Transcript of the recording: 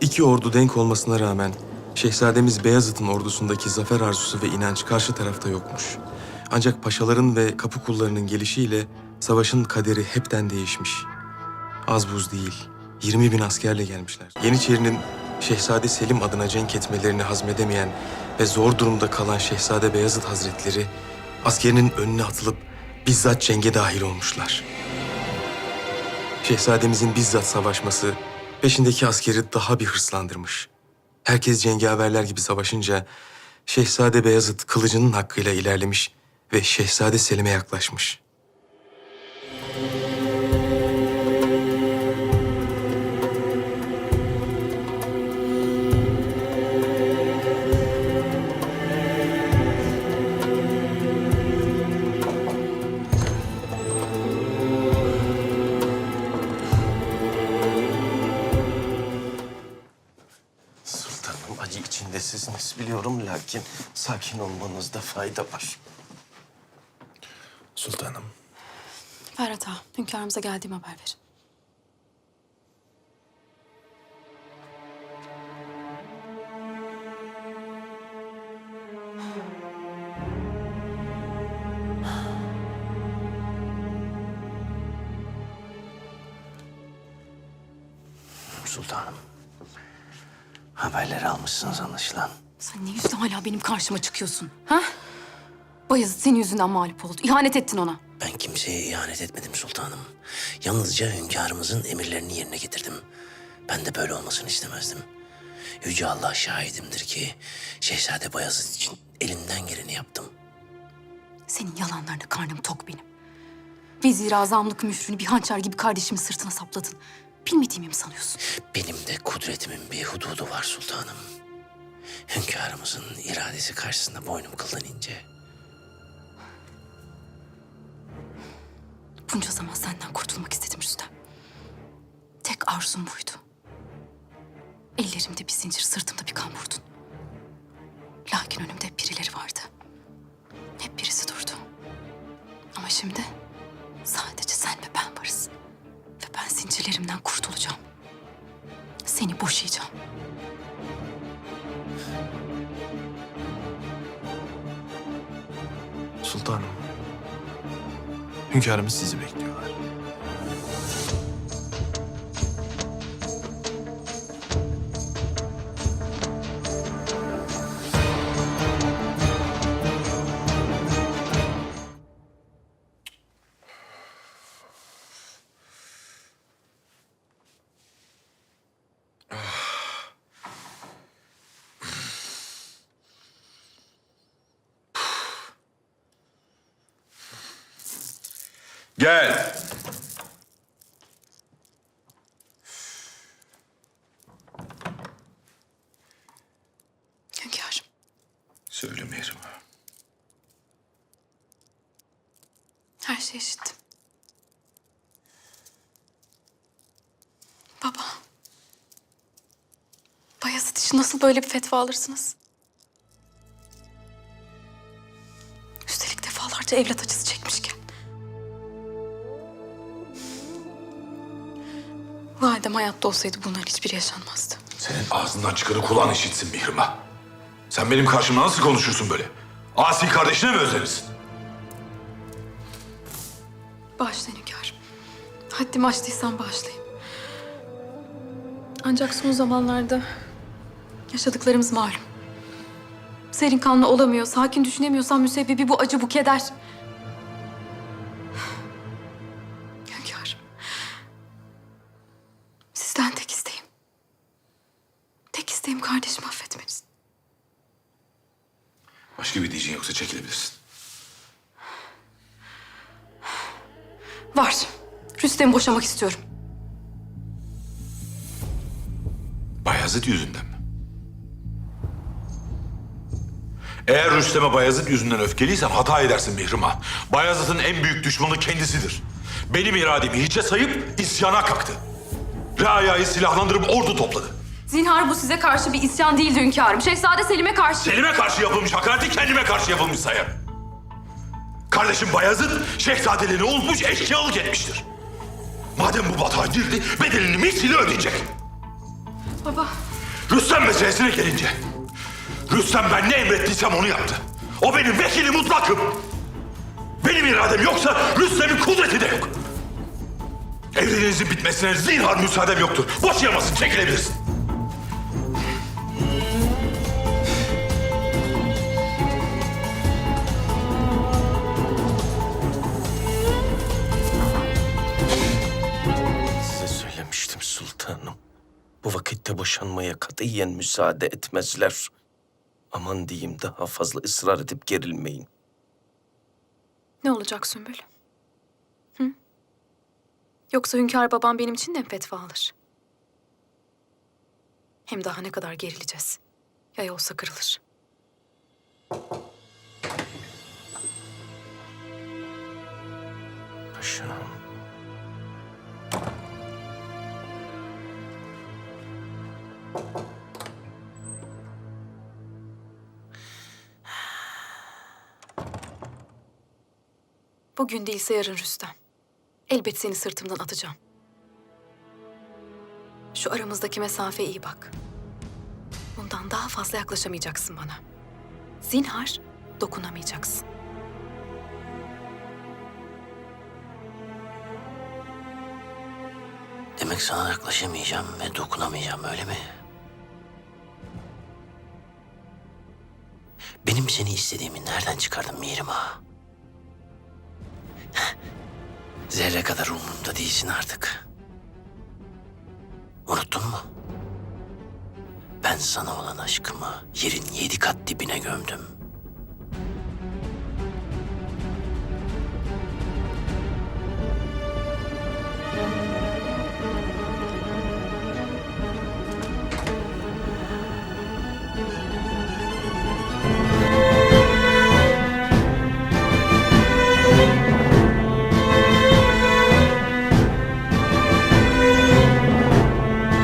İki ordu denk olmasına rağmen Şehzademiz Beyazıt'ın ordusundaki zafer arzusu ve inanç karşı tarafta yokmuş. Ancak paşaların ve kapı kullarının gelişiyle savaşın kaderi hepten değişmiş. Az buz değil, 20 bin askerle gelmişler. Yeniçeri'nin Şehzade Selim adına cenk etmelerini hazmedemeyen ve zor durumda kalan Şehzade Beyazıt Hazretleri askerinin önüne atılıp bizzat cenge dahil olmuşlar. Şehzademizin bizzat savaşması peşindeki askeri daha bir hırslandırmış. Herkes cengaverler gibi savaşınca Şehzade Beyazıt kılıcının hakkıyla ilerlemiş ve Şehzade Selim'e yaklaşmış. Biliyorum lakin sakin olmanızda fayda var. Sultanım, Ferhat ağa, hünkârımıza geldiğim haber ver. Sultanım. Haberleri almışsınız anlaşılan. Sen ne yüzle hala benim karşıma çıkıyorsun? Ha? Bayezid senin yüzünden mağlup oldu. İhanet ettin ona. Ben kimseye ihanet etmedim sultanım. Yalnızca hünkârımızın emirlerini yerine getirdim. Ben de böyle olmasını istemezdim. Yüce Allah şahidimdir ki Şehzade Bayezid için elimden geleni yaptım. Senin yalanlarına karnım tok benim. Vezir azamlık mührünü bir hançer gibi kardeşimin sırtına sapladın. Bilmediğimi mi sanıyorsun? Benim de kudretimin bir hududu var sultanım. Hünkârımızın iradesi karşısında boynum kıldan ince. Bunca zaman senden kurtulmak istedim Rüstem. Tek arzum buydu. Ellerimde bir zincir, sırtımda bir kamburdun. Lakin önümde hep birileri vardı. Hep birisi durdu. Ama şimdi sadece sen ve ben varız. Ve ben zincirlerimden kurtulacağım. Seni boşayacağım. Hünkârımız sizi bekliyorlar. Gel. Hünkârım. Söyle Mihrimah. Her şeyi işittim. Baba. Bayezid için nasıl böyle bir fetva alırsınız? Üstelik defalarca evlat acısı Validem hayatta olsaydı bunların hiçbiri yaşanmazdı. Senin ağzından çıkanı kulağın işitsin Mihrimah. Sen benim karşımda nasıl konuşursun böyle? Asi kardeşine mi özlemişsin? Bağışlayın hünkârım. Haddimi aştıysam bağışlayın. Ancak son zamanlarda yaşadıklarımız malum. Serin kanlı olamıyor, sakin düşünemiyorsam müsebbibi bu acı, bu keder. Başka bir diyeceğin yoksa çekilebilirsin. Var. Rüstem'i boşamak istiyorum. Bayezid yüzünden mi? Eğer Rüstem'e Bayezid yüzünden öfkeliysen hata edersin Mihrimah. Bayezid'in en büyük düşmanı kendisidir. Benim irademi hiçe sayıp isyana kalktı. Reaya'yı silahlandırıp ordu topladı. Zinhar bu size karşı bir isyan değildi hünkârım. Şehzade Selim'e karşı... Selim'e karşı yapılmış hakareti kendime karşı yapılmış sayar. Kardeşim Bayezid şehzadeliğini unutmuş eşkıyalık etmiştir. Madem bu batağa girdi bedelini misliyle ödeyecek. Baba. Rüstem meselesine gelince. Rüstem ben ne emrettiysem onu yaptı. O benim vekili mutlakım. Benim iradem yoksa Rüstem'in kudreti de yok. Evliliğinizin bitmesine zinhar müsaadem yoktur. Boşayamazsın, çekilebilirsin. Söylemiştim sultanım. Bu vakitte boşanmaya katiyen müsaade etmezler. Aman diyeyim daha fazla ısrar edip gerilmeyin. Ne olacak Sümbül? Hı? Yoksa hünkâr babam benim için de mi fetva alır? Hem daha ne kadar gerileceğiz? Yay olsa kırılır. Paşam. Bugün değilse yarın Rüstem. Elbet seni sırtımdan atacağım. Şu aramızdaki mesafeye iyi bak. Bundan daha fazla yaklaşamayacaksın bana. Zinhar dokunamayacaksın. Demek sana yaklaşamayacağım ve dokunamayacağım öyle mi? Benim seni istediğimi nereden çıkardın Mihrim Zerre kadar umurumda değilsin artık. Unuttun mu? Ben sana olan aşkımı yerin yedi kat dibine gömdüm.